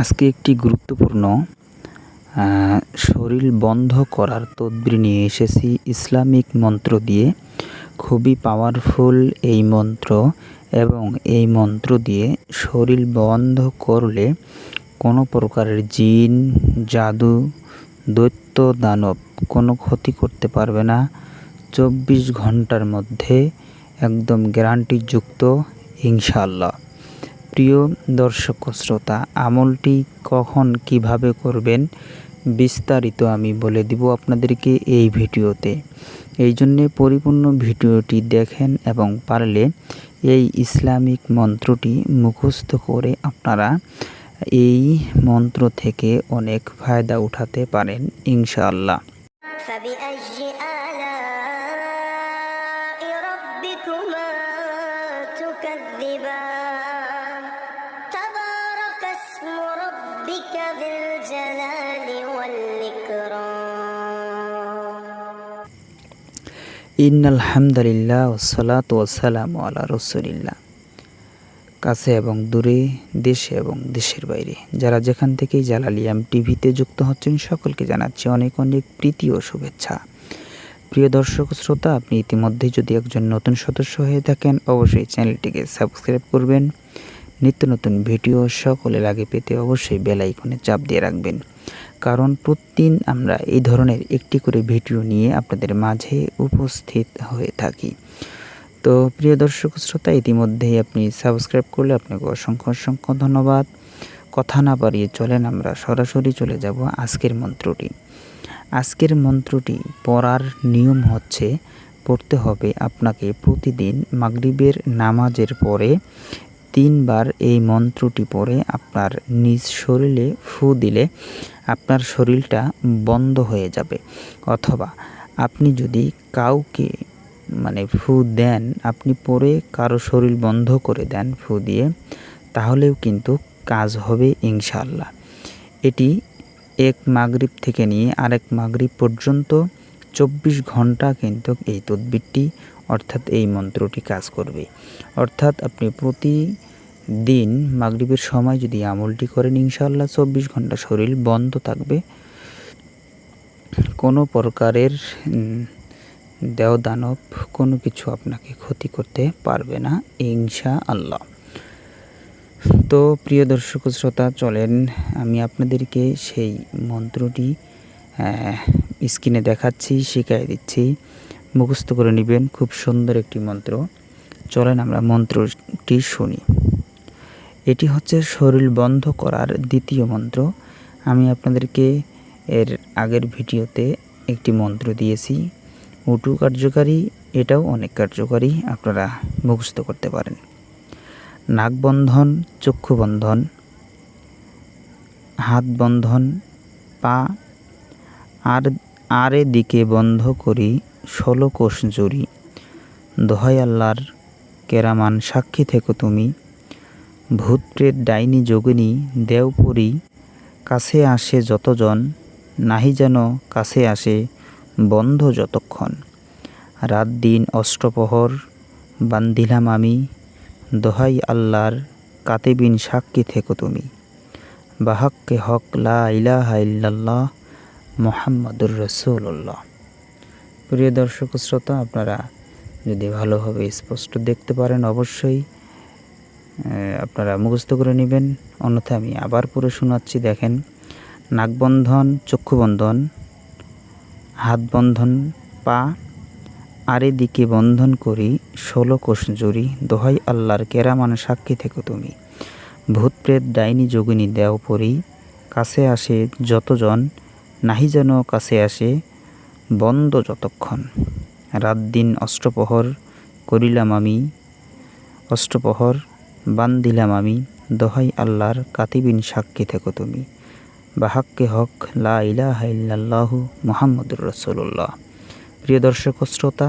আজকে একটি গুরুত্বপূর্ণ শরীর বন্ধ করার তদবির নিয়ে এসেছি। ইসলামিক মন্ত্র দিয়ে খুবই পাওয়ারফুল এই মন্ত্র এবং এই মন্ত্র দিয়ে শরীর বন্ধ করলে কোনো প্রকারের জিন, জাদু, দৈত্য, দানব কোনো ক্ষতি করতে পারবে না। চব্বিশ ঘণ্টার মধ্যে একদম গ্যারান্টিযুক্ত ইনশাআল্লাহ। প্রিয় দর্শক শ্রোতা আমলটি কখন কিভাবে করবেন বিস্তারিত আমি বলে দিব আপনাদেরকে এই ভিডিওতে এই জন্যে পরিপূর্ণ ভিডিওটি দেখেন এবং পারলে এই ইসলামিক মন্ত্রটি মুখস্থ করে আপনারা এই মন্ত্র থেকে অনেক ফায়দা উঠাতে পারেন ইনশাআল্লাহ فبأي آلاء ربكما تكذبان ذي الجلال والإكرام ইন্নাল হামদালিল্লাহ ওসালাত ওসালাম আলা রসুলিল্লাহ কাছে এবং দূরে দেশে এবং দেশের বাইরে যারা যেখান থেকেই জালালিয়াম টিভিতে যুক্ত হচ্ছেন সকলকে জানাচ্ছি অনেক অনেক প্রীতি ও শুভেচ্ছা প্রিয় দর্শক শ্রোতা আপনি ইতিমধ্যে যদি একজন নতুন সদস্য হয়ে থাকেন অবশ্যই চ্যানেলটিকে সাবস্ক্রাইব করবেন নিত্য নতুন ভিডিও সকলের আগে পেতে অবশ্যই বেল আইকনে চাপ দিয়ে রাখবেন। কারণ প্রতিদিন আমরা এই ধরনের একটি করে ভিডিও নিয়ে আপনাদের মাঝে উপস্থিত হয়ে থাকি। তো প্রিয় দর্শক শ্রোতা, ইতিমধ্যেই আপনি সাবস্ক্রাইব করলে আপনাকে অসংখ্য অসংখ্য ধন্যবাদ। কথা না বাড়িয়ে চলেন আমরা সরাসরি চলে যাব আজকের মন্ত্রটি। আজকের মন্ত্রটি পড়ার নিয়ম হচ্ছে, পড়তে হবে আপনাকে প্রতিদিন মাগরিবের নামাজের পরে তিনবার এই মন্ত্রটি পড়ে আপনার নিজ শরীরে ফু দিলে আপনার শরীরটা বন্ধ হয়ে যাবে। অথবা আপনি যদি কাউকে মানে ফু দেন, আপনি পরে কারও শরীর বন্ধ করে দেন ফু দিয়ে, তাহলেও কিন্তু কাজ হবে ইনশাল্লাহ এটি এক মাগরিব থেকে নিয়ে আরেক মাগরিব পর্যন্ত চব্বিশ ঘণ্টা কিন্তু এই তদবিরটি অর্থাৎ এই মন্ত্রটি কাজ করবে। অর্থাৎ আপনি প্রতি দিন, মাগরিবের সময় যদি আমলটি করেন ইনশাল্লাহ চব্বিশ ঘণ্টা শরীর বন্ধ থাকবে। কোনো প্রকারের দেও দানব কোনো কিছু আপনাকে ক্ষতি করতে পারবে না ইনশা আল্লাহ তো প্রিয় দর্শক শ্রোতা, চলেন আমি আপনাদেরকে সেই মন্ত্রটি স্ক্রিনে দেখাচ্ছি শিখাই দিচ্ছি। মুখস্থ করে নেবেন, খুব সুন্দর একটি মন্ত্র। চলেন আমরা মন্ত্রটি শুনি। এটি হচ্ছে শরীর বন্ধ করার দ্বিতীয় মন্ত্র। আমি আপনাদেরকে এর আগের ভিডিওতে একটি মন্ত্র দিয়েছি। উটু কার্যকারী, এটাও অনেক কার্যকারী, আপনারা মুখস্থ করতে পারেন। নাক বন্ধন চক্ষু বন্ধন হাত বন্ধন পা, আর, আরে দিকে বন্ধ করি, ষোলো কোষ জুড়ি। দোহাই আল্লাহর কেরামান সাক্ষী থেকো তুমি। ভূত প্রেত ডাইনি যোগিনী দেওপরি, কাছে আসে যতজন, নাহি যেন কাছে আসে বন্ধ যতক্ষণ। রাত দিন অষ্টপ্রহর বান্দিলাম আমি, দোহাই আল্লাহর কাতেবিন সাক্ষী থেকো তুমি। বাহাক্কে হক লা ইলাহা ইল্লাল্লাহ মোহাম্মদুর রসুল্লাহ প্রিয় দর্শক শ্রোতা, আপনারা যদি ভালোভাবে স্পষ্ট দেখতে পারেন, অবশ্যই আপনারা মুখস্থ করে নেবেন। অন্যথায় আমি আবার পড়ে শোনাচ্ছি, দেখেন। নাকবন্ধন, চক্ষুবন্ধন হাত বন্ধন পা, আরে দিকে বন্ধন করি, ষোলো কোষ জুড়ি, দোহাই আল্লাহর কেরামান সাক্ষী থেকো তুমি। ভূত প্রেত ডাইনি যোগিনী দেও পরি, কাছে আসে যতজন, নাহি যেন কাছে আসে বন্ধ যতক্ষণ। রাত দিন অষ্টপ্রহর করিলাম আমি অষ্টপ্রহর বান্দিলাম আমি, দোহাই আল্লাহর কাতিবিন সাক্ষী থেকো তুমি। বাহাক্কে হক, লা ইলাহা রসুল্লাহ প্রিয় দর্শক শ্রোতা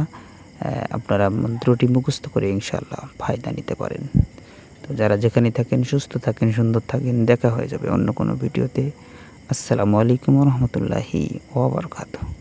আপনারা মন্ত্রটি মুখস্থ করে ইনশাআল্লাহ ফায়দা নিতে পারেন। তো যারা যেখানে থাকেন, সুস্থ থাকেন, সুন্দর থাকেন, দেখা হয়ে যাবে অন্য কোনো ভিডিওতে। আসসালামু আলাইকুম রহমতুল্লাহি ওবরকাতু